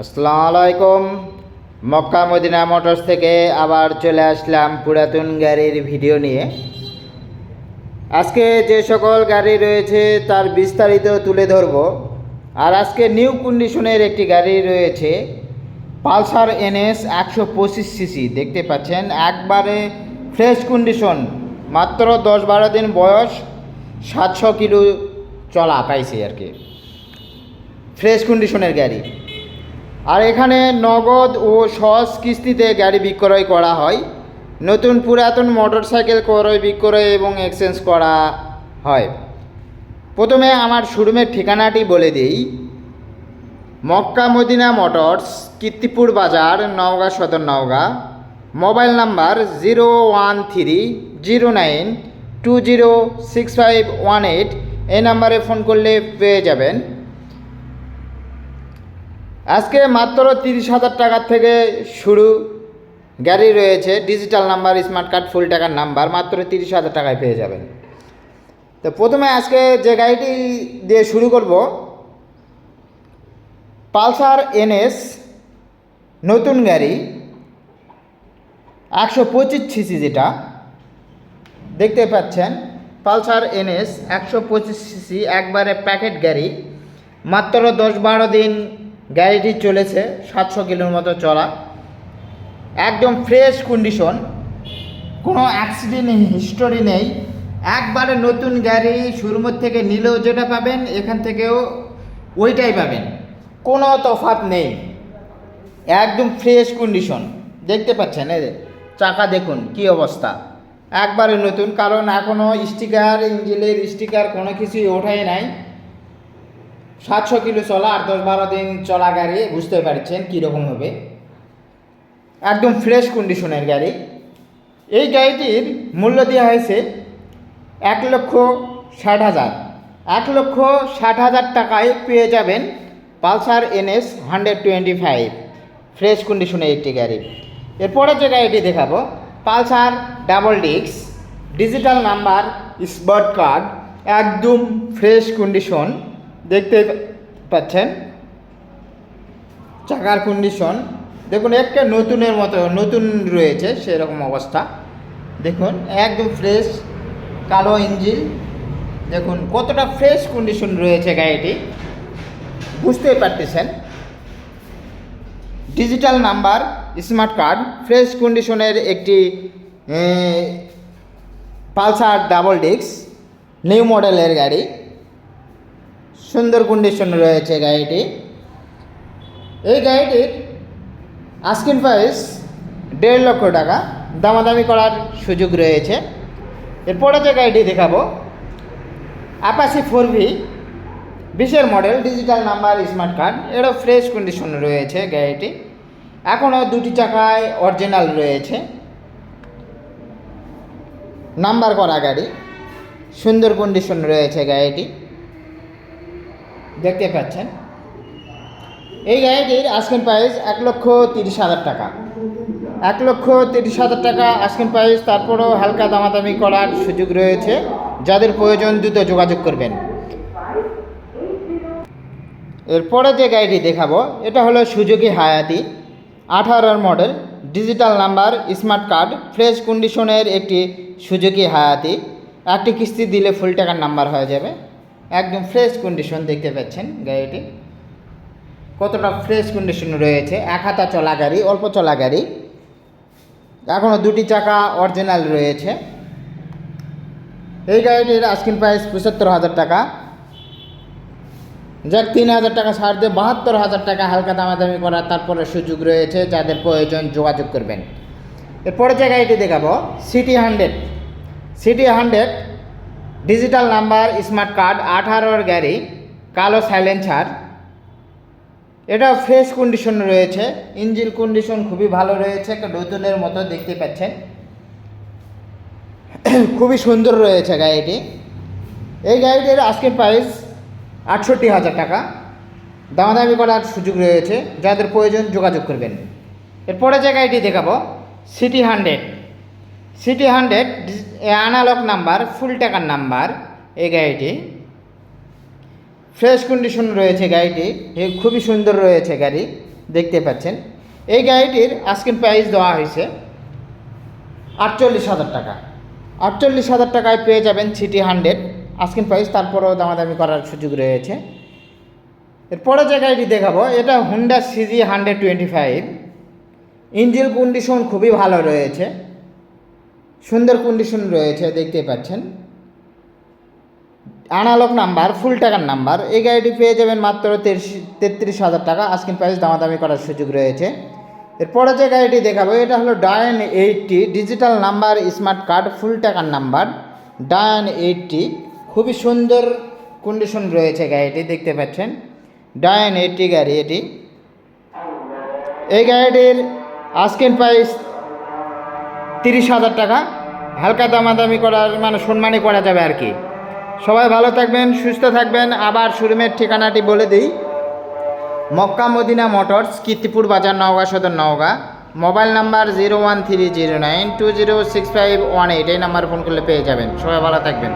আসসালামু আলাইকুম Mecca Medina motors থেকে আবার চলে আসলাম পুরাতন গাড়ির ভিডিও নিয়ে। আজকে যে সকল গাড়ি রয়েছে তার বিস্তারিত তুলে ধরব। আর আজকে নিউ কন্ডিশনের একটি গাড়ি রয়েছে, পালসার এনএস একশো পঁচিশ সিসি। দেখতে পাচ্ছেন, একবারে ফ্রেশ কন্ডিশন, মাত্র দশ বারো দিন বয়স, সাতশো কিলো চলা পাইছে আর কি। ফ্রেশ কন্ডিশনের গাড়ি। আর এখানে নগদ ও সহজ কিস্তিতে গাড়ি বিক্রয় করা হয়। নতুন পুরাতন মোটরসাইকেল ক্রয় বিক্রয় এবং এক্সচেঞ্জ করা হয়। প্রথমে আমার শোরুমের ঠিকানাটি বলে দিই। মক্কা মদিনা মোটরস, কীর্তিপুর বাজার, Naogaon Sadar Naogaon. Mobile number zero one three zero nine two zero six five one eight. এই নাম্বারে ফোন করলে পেয়ে যাবেন। আজকে মাত্র তিরিশ হাজার টাকার থেকে শুরু গাড়ি রয়েছে digital number smart card full টাকার নাম্বার মাত্র তিরিশ হাজার টাকায় পেয়ে যাবেন। তো প্রথমে আজকে যে গাড়িটি দিয়ে শুরু করব, পালসার এনএস নতুন গাড়ি, একশো পঁচিশ সিসি যেটা, দেখতে পাচ্ছেন, পালসার এনএস একশো পঁচিশ সিসি, একবারে প্যাকেট গাড়ি, মাত্র দশ বারো দিন গাড়িটি চলেছে সাতশো কিলোর মতো চলা একদম ফ্রেশ কন্ডিশন কোনো অ্যাক্সিডেন্ট হিস্টোরি নেই। একবারে নতুন গাড়ি শোরুমের থেকে নিলেও যেটা পাবেন এখান থেকেও ওইটাই পাবেন। কোনো তফাৎ নেই। একদম ফ্রেশ কন্ডিশন দেখতে পাচ্ছেন যে, চাকা দেখুন কি অবস্থা। একবারে নতুন কারণ এখনও স্টিকার ইঞ্জিনের স্টিকার কোনো কিছুই ওঠাই নাই। সাতশো কিলো চলা আর দশ বারো দিন চলা গাড়ি, বুঝতে পারছেন কীরকম হবে? একদম ফ্রেশ কন্ডিশনের গাড়ি। এই গাড়িটির মূল্য দেওয়া হয়েছে এক লক্ষ ষাট হাজার। এক লক্ষ ষাট হাজার টাকায় পেয়ে যাবেন Pulsar NS hundred twenty five fresh কন্ডিশনের একটি গাড়ি। এরপরে যে গাড়িটি দেখাবো, পালসার ডাবল ডিক্স ডিজিটাল নাম্বার স্মার্ট কার্ড, একদম ফ্রেশ কন্ডিশন দেখতে পাচ্ছেন? চাকার কন্ডিশন দেখুন, একটা নতুনের মতো, নতুন রয়েছে, সেরকম অবস্থা। দেখুন, একদম ফ্রেশ কালো ইঞ্জিন দেখুন, কতটা ফ্রেশ কন্ডিশন রয়েছে গাড়িটি। বুঝতেই পারতেছেন? Digital number smart card fresh কন্ডিশনের একটি পালসার ডাবল ডিস্ক নিউ মডেলের গাড়ি। সুন্দর কন্ডিশন রয়েছে গাড়িটি। এই গাড়িটির আস্কিন প্রাইস দেড় লক্ষ টাকা। দামাদামি করার সুযোগ রয়েছে। এরপরে যে গাড়িটি দেখাবো আপাসি ফোর ভি বিশের model digital number smart card এরও ফ্রেশ কন্ডিশন রয়েছে গাড়িটি। এখনও দুটি চাকায় অরিজিনাল রয়েছে। নাম্বার করা গাড়ি, সুন্দর কন্ডিশন রয়েছে গাড়িটি। দেখতে পাচ্ছেন। এই গাড়িটির আজকের প্রাইস এক লক্ষ তিরিশ হাজার টাকা। এক লক্ষ তিরিশ হাজার টাকা আজকের প্রাইস তারপরেও হালকা দামাদামি করার সুযোগ রয়েছে। যাদের প্রয়োজন দ্রুত যোগাযোগ করবেন। এরপরে যে গাড়িটি দেখাবো, এটা হলো সুজুকি হায়াতি আঠারোর model. Digital number, smart card, fresh কন্ডিশনের একটি সুজুকি হায়াতি। একটি কিস্তি দিলে ফুল টাকার নাম্বার হয়ে যাবে। একদম ফ্রেশ কন্ডিশন দেখতে পাচ্ছেন গাড়িটি। কতটা ফ্রেশ কন্ডিশন রয়েছে? এক হাতা চলা গাড়ি, অল্প চলা গাড়ি। এখনও দুটি চাকা অরিজিনাল রয়েছে। এই গাড়িটির আস্কিন প্রাইস পঁচাত্তর হাজার টাকা। যাক তিন হাজার টাকা ছাড় দিয়ে বাহাত্তর হাজার টাকা হালকা দামাদামি করার তারপরে সুযোগ রয়েছে, যাদের প্রয়োজন যোগাযোগ করবেন। এরপরে যে গাড়িটি দেখাবো CT hundred CT hundred digital number, smart card, আঠারোর গ্যারি, কালো সাইলেন্সার। এটা ফ্রেশ কন্ডিশন রয়েছে, ইঞ্জিন কন্ডিশন খুবই ভালো রয়েছে, একটা নতুনের মতো দেখতে পাচ্ছেন। খুবই সুন্দর রয়েছে গাড়িটি। এই গাড়িটির আজকের প্রাইস আটষট্টি হাজার টাকা। দামাদামি করার সুযোগ রয়েছে, যাদের প্রয়োজন যোগাযোগ করবেন। এরপরে যে গাড়িটি দেখাবো, CT hundred. CT hundred analog number full টাকার নাম্বার এই গাড়িটি। ফ্রেশ কন্ডিশন রয়েছে গাড়িটি খুবই সুন্দর রয়েছে গাড়ি, দেখতে পাচ্ছেন। এই গাড়িটির আজকের প্রাইস দেওয়া হয়েছে আটচল্লিশ হাজার টাকা। আটচল্লিশ হাজার টাকায় পেয়ে যাবেন সিটি হান্ড্রেড আজকের প্রাইস তারপরেও দামাদামি করার সুযোগ রয়েছে। এরপরে যে গাড়িটি দেখাবো, এটা Honda CG hundred twenty five engine condition খুবই ভালো রয়েছে। সুন্দর কন্ডিশন রয়েছে দেখতে পাচ্ছেন। আনালক নাম্বার ফুল টাকার নাম্বার এই গাড়িটি পেয়ে যাবেন মাত্র তেত্রিশ হাজার টাকা। আজকের প্রাইস দামাদামি করার সুযোগ রয়েছে। এরপরে যে গাড়িটি দেখাবো, এটা হলো Dayun eighty digital number smart card full টাকার নাম্বার ডায়ন এইটটি খুবই সুন্দর কন্ডিশন রয়েছে গাড়িটি, দেখতে পাচ্ছেন। ডায়ন এইটটি গাড়ি এটি। এই গাড়িটির আজকের প্রাইস তিরিশ হাজার টাকা। হালকা দামাদামি করার মানে সম্মানই করা যাবে আর কি। সবাই ভালো থাকবেন, সুস্থ থাকবেন। আবার শোরুমের ঠিকানাটি বলে দিই। মক্কা মদিনা মোটরস, কীর্তিপুর বাজার, Naogaon Sadar, Naogaon. Mobile number zero one three zero nine two zero six five one eight, এই নাম্বার ফোন করলে পেয়ে যাবেন। সবাই ভালো থাকবেন।